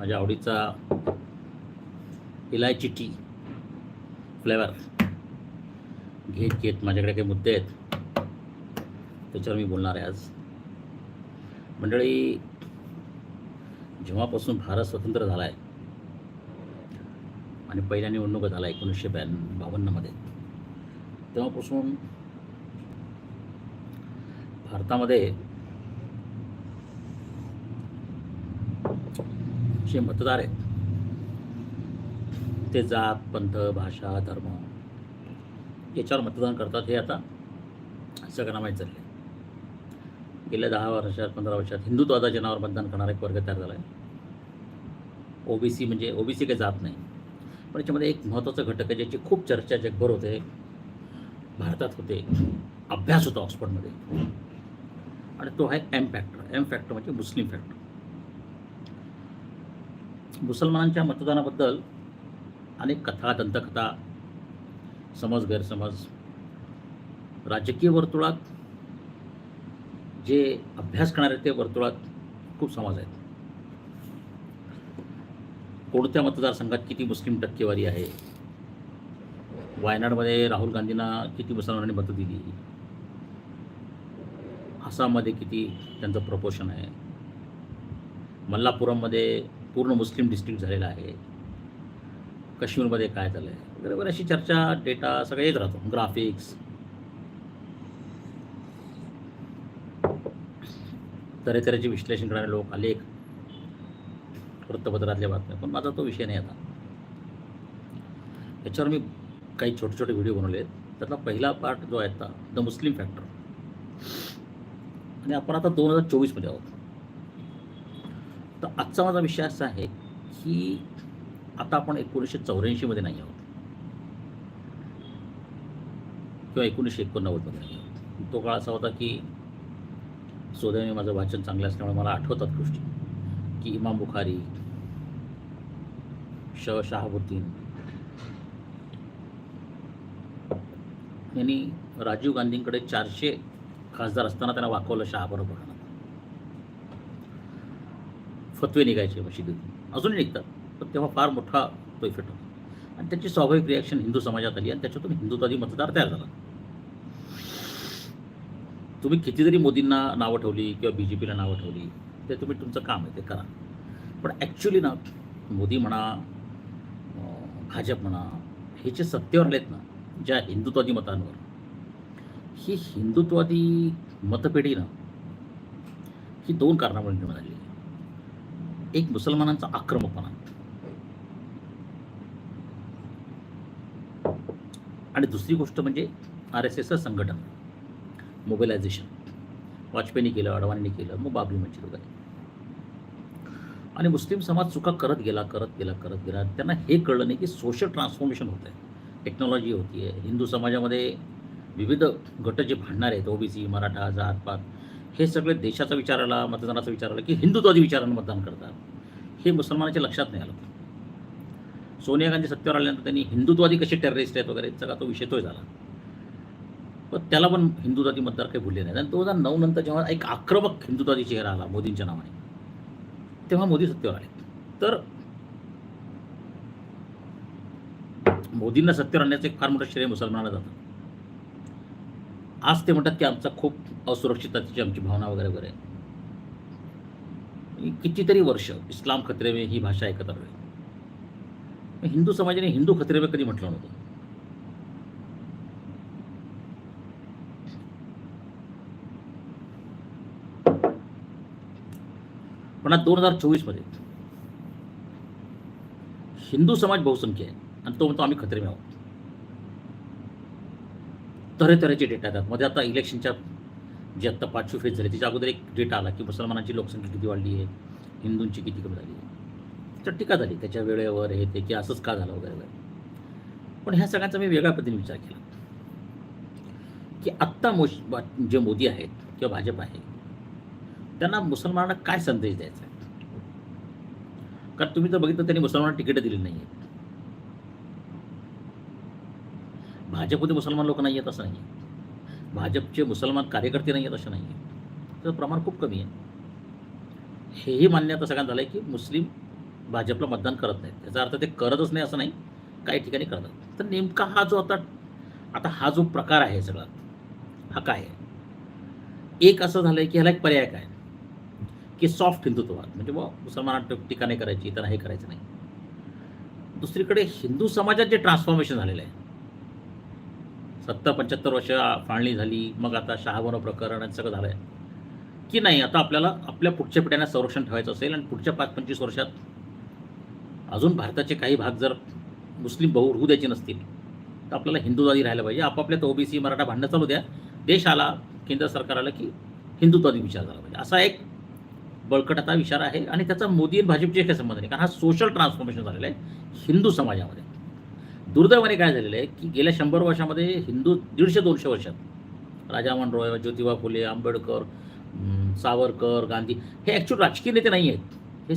माझ्या आवडीचा इलायची टी फ्लेवर. घेत घेत माझ्याकडे काही मुद्दे आहेत. त्याच्यावर मी बोलणार आहे आज. मंडळी जेव्हापासून भारत स्वतंत्र झाला आहे आणि पहिल्या निवडणुका झाला एकोणीसशे ब्याण्णव बावन्नमध्ये तेव्हापासून भारतामध्ये जे मतदार आहेत ते जात पंथ भाषा धर्म याच्यावर मतदान करतात हे आता सगळ्यांना माहीत झाले गेल्या दहा वर्षात पंधरा वर्षात हिंदुत्वाच्या नावावर मतदान करणारा एक वर्ग तयार झाला आहे. ओबीसी म्हणजे ओबीसी काही जात नाही. पण याच्यामध्ये एक महत्त्वाचा घटक आहे ज्याची खूप चर्चा जगभर होते भारतात होते अभ्यास होता ऑक्सफर्डमध्ये. आणि तो आहे एम फॅक्टर एम फॅक्टर म्हणजे मुस्लिम फॅक्टर मुसलमानांच्या मतदानाबद्दल अनेक कथा दंतकथा समज गैरसमज राजकीय वर्तुळात जे अभ्यास करणारे ते वर्तुळात खूप समाज आहेत. कोणत्या मतदारसंघात किती मुस्लिम टक्केवारी आहे? वायनाडमध्ये राहुल गांधींना किती मुसलमानांनी मतं दिली? आसाममध्ये किती त्यांचं प्रपोशन आहे? मल्लापुरममध्ये पूर्ण मुस्लिम डिस्ट्रिक्ट झालेला आहे. काश्मीरमध्ये काय झालं आहे वगैरे वगैरे अशी चर्चा डेटा सगळं येत राहतो. ग्राफिक्स तऱ्हेतऱ्हेचे विश्लेषण करणारे लोक आलेख वृत्तपत्रातल्या बातम्या. पण माझा तो विषय नाही आता. याच्यावर मी काही छोटे छोटे व्हिडिओ बनवले आहेत त्यातला पहिला पार्ट जो आहे आता द मुस्लिम फॅक्टर आणि आपण आता दोन हजार चोवीसमध्ये आहोत. तर आजचा माझा विषय असा आहे की आता आपण एकोणीसशे चौऱ्याऐंशीमध्ये नाही आहोत. किंवा एकोणीसशे एकोणनव्वदमध्ये नाही आहोत. तो काळ असा होता की सोदैवाने माझं वाचन चांगलं असल्यामुळे मला आठवतात गोष्टी. की इमाम बुखारी श. शहाबुद्दीन यांनी राजीव गांधींकडे चारशे खासदार असताना त्यांना वाकवलं शहाबरोबर. फतवे निघायचे मशिदीतून. अजूनही निघतात पण तेव्हा फार मोठा तो इफेक्ट होता आणि त्याची स्वाभाविक रिॲक्शन हिंदू समाजात आली आणि त्याच्यातून हिंदुत्वादी मतदार तयार झाला. तुम्ही किती जरी मोदींना नावं ठेवली किंवा बी जे पीला नावं ठेवली ते तुम्ही तुमचं काम आहे ते करा. पण ॲक्च्युली ना मोदी म्हणा भाजप म्हणा हे जे सत्तेवर आलेत ना ज्या हिंदुत्वादी मतांवर ही हिंदुत्वादी मतपेढी ना ही दोन कारणामुळे निर्माण झाली. एक मुसलमानांचा आक्रमकपणा. आणि दुसरी गोष्ट म्हणजे आर एस एसचं संघटन. मोबिलायझेशन वाजपेयींनी केलं अडवाणींनी केलं मग बाबरी मस्जिद वगैरे. आणि मुस्लिम समाज चुका करत गेला करत गेला करत गेला. त्यांना हे कळलं नाही की सोशल ट्रान्सफॉर्मेशन होत आहे टेक्नॉलॉजी होती आहे हिंदू समाजामध्ये विविध गट जे भांडणार आहेत ओबीसी मराठा जात पात हे सगळे देशाचा विचार आला मतदानाचा विचार आला की हिंदुत्वादी विचारानं मतदान करतात. हे मुसलमानाच्या लक्षात नाही आलं. सोनिया गांधी सत्तेवर आल्यानंतर त्यांनी हिंदुत्वादी कसे टेररिस्ट आहेत वगैरे सगळा तो विषय तोय झाला. पण त्याला पण हिंदुत्वादी मतदार काही भुलले नाहीत. आणि दोन हजार नऊ नंतर जेव्हा एक आक्रमक हिंदुत्वादी चेहरा आला मोदींच्या नावाने तेव्हा मोदी सत्तेवर आले. तर मोदींना सत्तेवर आणण्याचं एक फार मोठं श्रेय मुसलमानाला जातं. आज ते म्हणतात की आमचा खूप असुरक्षिततेची आमची भावना वगैरे वगैरे. आहे. कितीतरी वर्ष इस्लाम खत्रेमे में ही भाषा एकत्र रही हिंदू समाजाने हिंदू खत्रेमे में कधी म्हटलं नव्हतं? पण आज दोन हजार चोवीसमध्ये हिंदू समाज बहुसंख्य आहे आणि तो म्हणतो आम्ही खत्रेमे आहोत. तऱ्हेतऱ्हेचे डेटा येतात. मध्ये आता इलेक्शनच्या जी आत्ता पाचवी फेज झाली त्याच्या अगोदर एक डेटा आला की मुसलमानांची लोकसंख्या किती वाढली आहे? हिंदूंची किती कमी झाली आहे? तर टीका झाली. त्याच्या वेळेवर हे ते की असंच का झालं वगैरे वगैरे. पण ह्या सगळ्यांचा मी वेगळ्या पद्धतीने विचार केला. की आत्ता मोश जे मोदी आहेत किंवा भाजप आहे त्यांना मुसलमानांना काय संदेश द्यायचा आहे? कारण तुम्ही जर बघितलं त्यांनी मुसलमानांना तिकीटं दिली नाही आहेत भाजपमध्ये मुसलमान लोक नाही आहेत असं नाही आहे भाजपचे मुसलमान कार्यकर्ते नाही आहेत असं नाही आहे त्याचं प्रमाण खूप कमी आहे. हेही मान्य आता सगळ्यांना झालं आहे की मुस्लिम भाजपला मतदान करत नाहीत. त्याचा अर्थ ते करतच नाही असं नाही. काही ठिकाणी करतात तर नेमका हा जो आता आता हा जो प्रकार आहे सगळा हा काय आहे? एक असं झालं आहे की ह्याला एक पर्याय काय? की सॉफ्ट हिंदुत्ववाद. म्हणजे बा मुसलमानांना टीका नाही करायची त्यांना हे करायचं नाही. दुसरीकडे हिंदू समाजात जे ट्रान्सफॉर्मेशन झालेलं आहे सत्तर पंच्याहत्तर वर्ष फाळणी झाली मग आता शहाबनो प्रकरण सगळं झालं आहे की नाही आता आपल्याला आपल्या पुढच्या पिढ्यांना संरक्षण ठेवायचं असेल आणि पुढच्या पाच पंचवीस वर्षात अजून भारताचे काही भाग जर मुस्लिम बहु होऊ द्यायचे नसतील तर आपल्याला हिंदुत्वादी राहायला पाहिजे. आपापल्यात ओबीसी मराठा भांडणं चालू द्या. देश आला केंद्र सरकार आलं की हिंदुत्वादी विचार झाला पाहिजे. असा एक बळकट आता विचार आहे आणि त्याचा मोदी आणि भाजपचे काही संबंध नाही. कारण हा सोशल ट्रान्सफॉर्मेशन झालेलं आहे हिंदू समाजामध्ये. दुर्दैवाने काय झालेलं आहे की गेल्या शंभर वर्षामध्ये हिंदू दीडशे दोनशे वर्षात राजामन रॉय ज्योतिबा फुले आंबेडकर सावरकर गांधी हे ॲक्च्युअल राजकीय नेते नाही आहेत हे